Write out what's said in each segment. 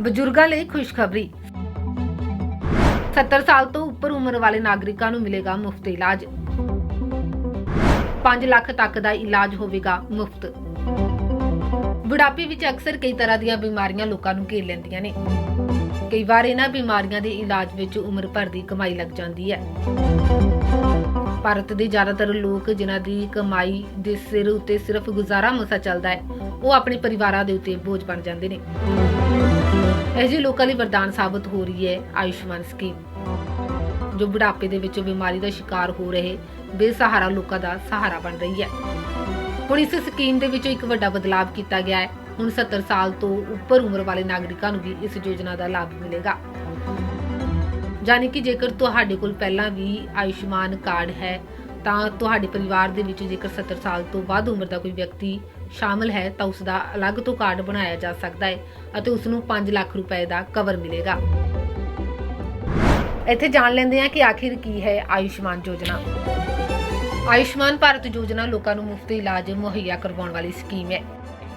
ਬਜ਼ੁਰਗਾਂ ਲਈ ਖੁਸ਼ਖਬਰੀ। 70 ਸਾਲ ਤੋਂ ਉੱਪਰ ਉਮਰ ਵਾਲੇ ਨਾਗਰਿਕਾਂ ਨੂੰ ਮਿਲੇਗਾ ਮੁਫਤ ਇਲਾਜ। 5 ਲੱਖ ਤੱਕ ਦਾ ਇਲਾਜ ਹੋਵੇਗਾ ਮੁਫਤ। ਬੁਢਾਪੇ ਵਿੱਚ ਅਕਸਰ ਕਈ ਤਰ੍ਹਾਂ ਦੀਆਂ ਬਿਮਾਰੀਆਂ ਲੋਕਾਂ ਨੂੰ ਘੇਰ ਲੈਂਦੀਆਂ ਨੇ। ਕਈ ਵਾਰ ਇਹਨਾਂ ਬਿਮਾਰੀਆਂ ਦੇ ਇਲਾਜ ਵਿੱਚ ਉਮਰ ਭਰ ਦੀ ਕਮਾਈ ਲੱਗ ਜਾਂਦੀ ਹੈ। ਭਾਰਤ ਦੇ ਜ਼ਿਆਦਾਤਰ ਲੋਕ ਜਿਨ੍ਹਾਂ ਦੀ ਕਮਾਈ ਦੇ ਸਿਰ ਉੱਤੇ ਸਿਰਫ ਗੁਜ਼ਾਰਾ ਮਸਾ ਚੱਲਦਾ ਹੈ, ਉਹ ਆਪਣੇ ਪਰਿਵਾਰਾਂ ਦੇ ਉੱਤੇ ਬੋਝ ਬਣ ਜਾਂਦੇ ਨੇ। ਇਹ ਲੋਕਾਂ ਲਈ ਵਰਦਾਨ ਸਾਬਤ ਹੋ ਰਹੀ ਹੈ ਆਯੁਸ਼ਮਾਨ ਸਕੀਮ। ਜੋ ਬੁਢਾਪੇ ਦੇ ਵਿੱਚ ਬਿਮਾਰੀ ਦਾ ਸ਼ਿਕਾਰ ਹੋ ਰਹੇ ਬੇਸਹਾਰਾ ਲੋਕਾਂ ਦਾ ਸਹਾਰਾ ਬਣ ਰਹੀ ਹੈ। ਹੁਣ ਇਸ ਸਕੀਮ ਦੇ ਵਿੱਚ ਇੱਕ ਵੱਡਾ ਬਦਲਾਅ ਕੀਤਾ ਗਿਆ ਹੈ। ਹੁਣ 70 ਸਾਲ ਤੋਂ ਉੱਪਰ ਉਮਰ ਵਾਲੇ ਨਾਗਰਿਕਾਂ ਨੂੰ ਵੀ ਇਸ ਯੋਜਨਾ ਦਾ ਲਾਭ ਮਿਲੇਗਾ। ਯਾਨੀ ਕਿ ਜੇਕਰ ਤੁਹਾਡੇ ਕੋਲ ਪਹਿਲਾਂ ਵੀ ਆਯੁਸ਼ਮਾਨ ਕਾਰਡ ਹੈ, ਤਾਂ ਤੁਹਾਡੇ ਪਰਿਵਾਰ ਦੇ ਵਿੱਚ ਜੇਕਰ 70 ਸਾਲ ਤੋਂ ਵੱਧ ਉਮਰ ਦਾ ਕੋਈ ਵਿਅਕਤੀ ਸ਼ਾਮਲ ਹੈ ਤਾਂ ਉਸ ਦਾ ਅਲੱਗ ਤੋਂ ਕਾਰਡ ਬਣਾਇਆ ਜਾ ਸਕਦਾ ਹੈ ਅਤੇ ਉਸ ਨੂੰ 5 ਲੱਖ ਰੁਪਏ ਦਾ ਕਵਰ ਮਿਲੇਗਾ। ਇੱਥੇ ਜਾਣ ਲੈਂਦੇ ਹਾਂ ਕਿ ਆਖਿਰ ਕੀ ਹੈ ਆਯੁਸ਼ਮਾਨ ਯੋਜਨਾ। ਆਯੁਸ਼ਮਾਨ ਭਾਰਤ ਯੋਜਨਾ ਲੋਕਾਂ ਨੂੰ ਮੁਫਤ ਇਲਾਜ ਮੁਹੱਈਆ ਕਰਵਾਉਣ ਵਾਲੀ ਸਕੀਮ ਹੈ।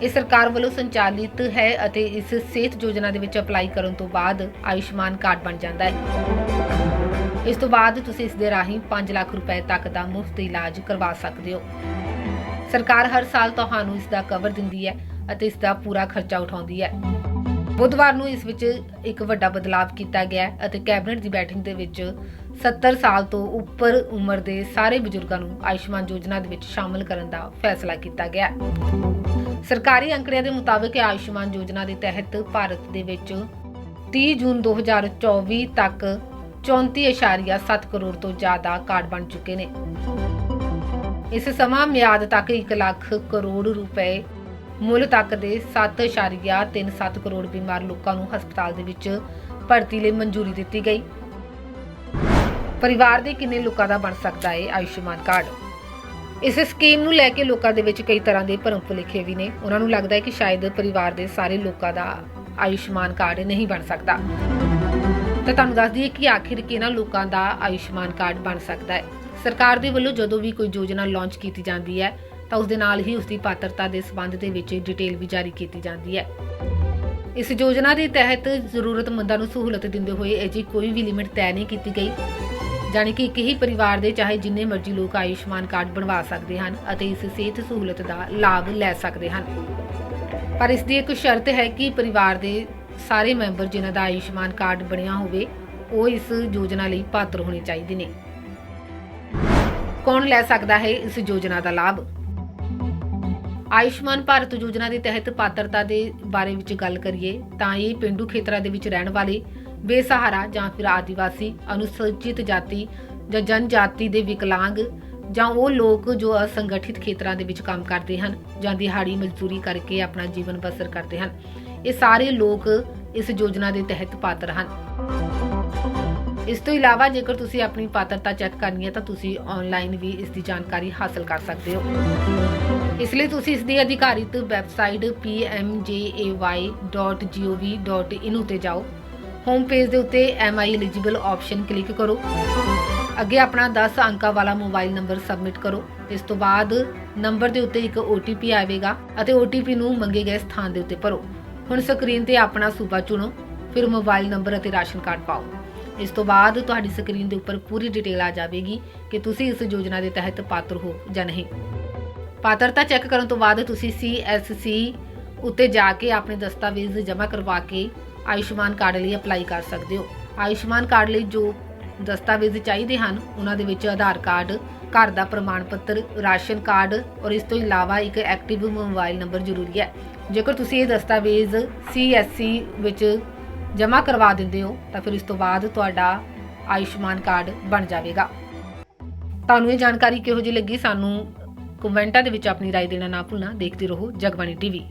ਇਹ ਸਰਕਾਰ ਵੱਲੋਂ ਸੰਚਾਲਿਤ ਹੈ ਅਤੇ ਇਸ ਸਿਹਤ ਯੋਜਨਾ ਦੇ ਵਿੱਚ ਅਪਲਾਈ ਕਰਨ ਤੋਂ ਬਾਅਦ ਆਯੁਸ਼ਮਾਨ ਕਾਰਡ ਬਣ ਜਾਂਦਾ ਹੈ। ਇਸ ਤੋਂ ਬਾਅਦ ਤੁਸੀਂ ਇਸ ਦੇ ਰਾਹੀਂ 5 ਲੱਖ ਰੁਪਏ ਤੱਕ ਦਾ ਮੁਫਤ ਇਲਾਜ ਕਰਵਾ ਸਕਦੇ ਹੋ। ਸਰਕਾਰ ਹਰ ਸਾਲ ਤੁਹਾਨੂੰ ਇਸ ਦਾ ਕਵਰ ਦਿੰਦੀ ਹੈ ਅਤੇ ਇਸ ਦਾ ਪੂਰਾ ਖਰਚਾ ਉਠਾਉਂਦੀ ਹੈ। ਬੁੱਧਵਾਰ ਨੂੰ ਇਸ ਵਿੱਚ ਇੱਕ ਵੱਡਾ ਬਦਲਾਅ ਕੀਤਾ ਗਿਆ ਅਤੇ ਕੈਬਨਿਟ ਦੀ ਬੈਠਕ ਦੇ ਵਿੱਚ 70 ਸਾਲ ਤੋਂ ਉੱਪਰ ਉਮਰ ਦੇ ਸਾਰੇ ਬਜ਼ੁਰਗਾਂ ਨੂੰ ਆਯੁਸ਼ਮਾਨ ਯੋਜਨਾ ਦੇ ਵਿੱਚ ਸ਼ਾਮਲ ਕਰਨ ਦਾ ਫੈਸਲਾ ਕੀਤਾ ਗਿਆ ਸਰਕਾਰੀ ਅੰਕੜਿਆਂ ਦੇ ਮੁਤਾਬਕ ਆਯੁਸ਼ਮਾਨ ਯੋਜਨਾ ਦੇ ਤਹਿਤ ਭਾਰਤ ਦੇ ਵਿੱਚ 30 ਜੂਨ 2024 ਤੱਕ 34.7 ਕਰੋੜ ਤੋਂ ਜ਼ਿਆਦਾ ਕਾਰਡ ਬਣ ਚੁੱਕੇ ਨੇ। ਇਸ ਸਮਾਂ ਮਿਆਦ ਤੱਕ 1 ਲੱਖ ਕਰੋੜ ਰੁਪਏ, ਮੁੱਲ ਤੱਕ ਦੇ 7.37 ਕਰੋੜ ਬਿਮਾਰ ਲੋਕਾਂ ਨੂੰ ਹਸਪਤਾਲ ਦੇ ਵਿੱਚ ਭਰਤੀ ਲਈ ਮਨਜ਼ੂਰੀ ਦਿੱਤੀ ਗਈ। ਪਰਿਵਾਰ ਦੇ ਕਿੰਨੇ ਲੋਕਾਂ ਦਾ ਬਣ ਸਕਦਾ ਹੈ ਆਯੁਸ਼ਮਾਨ ਕਾਰਡ? ਇਸ ਸਕੀਮ ਨੂੰ ਲੈ ਕੇ ਲੋਕਾਂ ਦੇ ਵਿੱਚ ਕਈ ਤਰ੍ਹਾਂ ਦੇ ਭਰਮ ਭੁਲੇਖੇ ਵੀ ਨੇ। ਉਹਨਾਂ ਨੂੰ ਲੱਗਦਾ ਹੈ ਕਿ ਸ਼ਾਇਦ ਪਰਿਵਾਰ ਦੇ ਸਾਰੇ ਲੋਕਾਂ ਦਾ ਆਯੁਸ਼ਮਾਨ ਕਾਰਡ ਨਹੀਂ ਬਣ ਸਕਦਾ। ਤਾਂ ਤੁਹਾਨੂੰ ਦੱਸ ਦਈਏ ਕਿ ਆਖਿਰ ਕਿਹਨਾਂ ਲੋਕਾਂ ਦਾ ਆਯੁਸ਼ਮਾਨ ਕਾਰਡ ਬਣ ਸਕਦਾ ਹੈ ਸਰਕਾਰ ਦੇ ਵੱਲੋਂ ਜਦੋਂ ਵੀ ਕੋਈ ਯੋਜਨਾ ਲਾਂਚ ਕੀਤੀ ਜਾਂਦੀ ਹੈ, ਤਾਂ ਉਸ ਦੇ ਨਾਲ ਹੀ ਉਸ ਦੀ ਪਾਤਰਤਾ ਦੇ ਸਬੰਧ ਦੇ ਵਿੱਚ ਡਿਟੇਲ ਵੀ ਜਾਰੀ ਕੀਤੀ ਜਾਂਦੀ ਹੈ। ਇਸ ਯੋਜਨਾ ਦੇ ਤਹਿਤ ਜ਼ਰੂਰਤਮੰਦਾਂ ਨੂੰ ਸਹੂਲਤ ਦਿੰਦੇ ਹੋਏ ਅਜਿਹੀ ਕੋਈ ਵੀ ਲਿਮਿਟ ਤੈਅ ਨਹੀਂ ਕੀਤੀ ਗਈ, ਜਾਣੀ ਕਿ ਇੱਕ ਹੀ ਪਰਿਵਾਰ ਦੇ ਚਾਹੇ ਜਿੰਨੇ ਮਰਜ਼ੀ ਲੋਕ ਆਯੁਸ਼ਮਾਨ ਕਾਰਡ ਬਣਵਾ ਸਕਦੇ ਹਨ ਅਤੇ ਇਸ ਸਿਹਤ ਸਹੂਲਤ ਦਾ ਲਾਭ ਲੈ ਸਕਦੇ ਹਨ। ਪਰ ਇਸ ਦੀ ਇੱਕ ਸ਼ਰਤ ਹੈ ਕਿ ਪਰਿਵਾਰ ਦੇ ਸਾਰੇ ਮੈਂਬਰ ਜਿਨ੍ਹਾਂ ਦਾ ਆਯੁਸ਼ਮਾਨ ਕਾਰਡ ਬਣਿਆ ਹੋਵੇ, ਉਹ ਇਸ ਯੋਜਨਾ ਲਈ ਪਾਤਰ ਹੋਣੇ ਚਾਹੀਦੇ ਨੇ। ਕੌਣ ਲੈ ਸਕਦਾ ਹੈ ਇਸ ਯੋਜਨਾ ਦਾ ਲਾਭ? ਆਯੁਸ਼ਮਾਨ ਭਾਰਤ ਯੋਜਨਾ ਦੇ ਤਹਿਤ ਪਾਤਰਤਾ ਦੇ ਬਾਰੇ ਵਿੱਚ ਗੱਲ ਕਰੀਏ, ਤਾਂ ਇਹ ਪਿੰਡੂ ਖੇਤਰਾਂ ਦੇ ਵਿੱਚ ਰਹਿਣ ਵਾਲੇ, ਬੇਸਹਾਰਾ ਜਾਂ ਫਿਰ ਆਦੀਵਾਸੀ ਅਨੁਸੂਚਿਤ ਜਾਤੀ ਜਾਂ ਜਨਜਾਤੀ ਦੇ ਵਿਕਲਾਂਗ ਜਾਂ ਉਹ ਲੋਕ ਜੋ ਅਸੰਗਠਿਤ ਖੇਤਰਾਂ ਦੇ ਵਿੱਚ ਕੰਮ ਕਰਦੇ ਹਨ ਜਾਂ ਦਿਹਾੜੀ ਮਜ਼ਦੂਰੀ ਕਰਕੇ ਆਪਣਾ ਜੀਵਨ ਬਸਰ ਕਰਦੇ ਹਨ। ਇਹ ਸਾਰੇ ਲੋਕ ਇਸ ਯੋਜਨਾ ਦੇ ਤਹਿਤ ਪਾਤਰ ਹਨ। ਇਸ ਤੋਂ ਇਲਾਵਾ ਜੇਕਰ ਤੁਸੀਂ ਆਪਣੀ ਪਾਤਰਤਾ ਚੈੱਕ ਕਰਨੀ ਹੈ ਤਾਂ ਤੁਸੀਂ ਆਨਲਾਈਨ ਵੀ ਇਸ ਦੀ ਜਾਣਕਾਰੀ ਹਾਸਲ ਕਰ ਸਕਦੇ ਹੋ। ਇਸ ਲਈ ਤੁਸੀਂ ਇਸ ਦੀ ਅਧਿਕਾਰਿਤ ਵੈਬਸਾਈਟ pmjay.gov.in ਉਤੇ ਜਾਓ। ਹੋਮ ਪੇਜ ਦੇ ਉੱਤੇ am I eligible option click ਕਰੋ। ਅੱਗੇ ਆਪਣਾ 10 ਅੰਕਾਂ ਵਾਲਾ ਮੋਬਾਈਲ ਨੰਬਰ ਸਬਮਿਟ ਕਰੋ। ਇਸ ਤੋਂ ਬਾਅਦ ਨੰਬਰ ਦੇ ਉੱਤੇ ਇੱਕ OTP ਆਵੇਗਾ ਅਤੇ OTP ਨੂੰ ਮੰਗੇ ਗਏ ਸਥਾਨ ਦੇ ਉੱਤੇ ਭਰੋ। ਹੁਣ ਸਕਰੀਨ ਤੇ ਆਪਣਾ ਸੂਬਾ ਚੁਣੋ, ਫਿਰ ਮੋਬਾਈਲ ਨੰਬਰ ਅਤੇ ਰਾਸ਼ਨ ਕਾਰਡ ਪਾਓ। ਇਸ ਤੋਂ ਬਾਅਦ ਤੁਹਾਡੀ ਸਕਰੀਨ ਦੇ ਉੱਪਰ ਪੂਰੀ ਡਿਟੇਲ ਆ ਜਾਵੇਗੀ ਕਿ ਤੁਸੀਂ ਇਸ ਯੋਜਨਾ ਦੇ ਤਹਿਤ ਪਾਤਰ ਹੋ ਜਾਂ ਨਹੀਂ। ਪਾਤਰਤਾ ਚੈੱਕ ਕਰਨ ਤੋਂ ਬਾਅਦ ਤੁਸੀਂ CSC ਉੱਤੇ ਜਾ ਕੇ ਆਪਣੇ ਦਸਤਾਵੇਜ਼ ਜਮ੍ਹਾਂ ਕਰਵਾ ਕੇ ਆਯੁਸ਼ਮਾਨ ਕਾਰਡ ਲਈ ਅਪਲਾਈ ਕਰ ਸਕਦੇ ਹੋ। ਆਯੁਸ਼ਮਾਨ ਕਾਰਡ ਲਈ ਜੋ ਦਸਤਾਵੇਜ਼ ਚਾਹੀਦੇ ਹਨ, ਉਹਨਾਂ ਦੇ ਵਿੱਚ ਆਧਾਰ ਕਾਰਡ, ਘਰ ਦਾ ਪ੍ਰਮਾਣ ਪੱਤਰ ਰਾਸ਼ਨ ਕਾਰਡ ਔਰ ਇਸ ਤੋਂ ਇਲਾਵਾ ਇੱਕ ਐਕਟਿਵ ਮੋਬਾਈਲ ਨੰਬਰ ਜ਼ਰੂਰੀ ਹੈ। ਜੇਕਰ ਤੁਸੀਂ ਇਹ ਦਸਤਾਵੇਜ਼ CSC ਵਿੱਚ ਜਮ੍ਹਾਂ ਕਰਵਾ ਦਿੰਦੇ ਹੋ ਤਾਂ ਫਿਰ ਇਸ ਤੋਂ ਬਾਅਦ ਤੁਹਾਡਾ ਆਯੁਸ਼ਮਾਨ ਕਾਰਡ ਬਣ ਜਾਵੇਗਾ ਤੁਹਾਨੂੰ ਇਹ ਜਾਣਕਾਰੀ ਕਿਹੋ ਜਿਹੀ ਲੱਗੀ ਸਾਨੂੰ ਕਮੈਂਟਾਂ ਦੇ ਵਿੱਚ ਆਪਣੀ رائے ਦੇਣਾ ਨਾ ਭੁੱਲਣਾ ਦੇਖਦੇ ਰਹੋ ਜਗਬਾਣੀ ਟੀਵੀ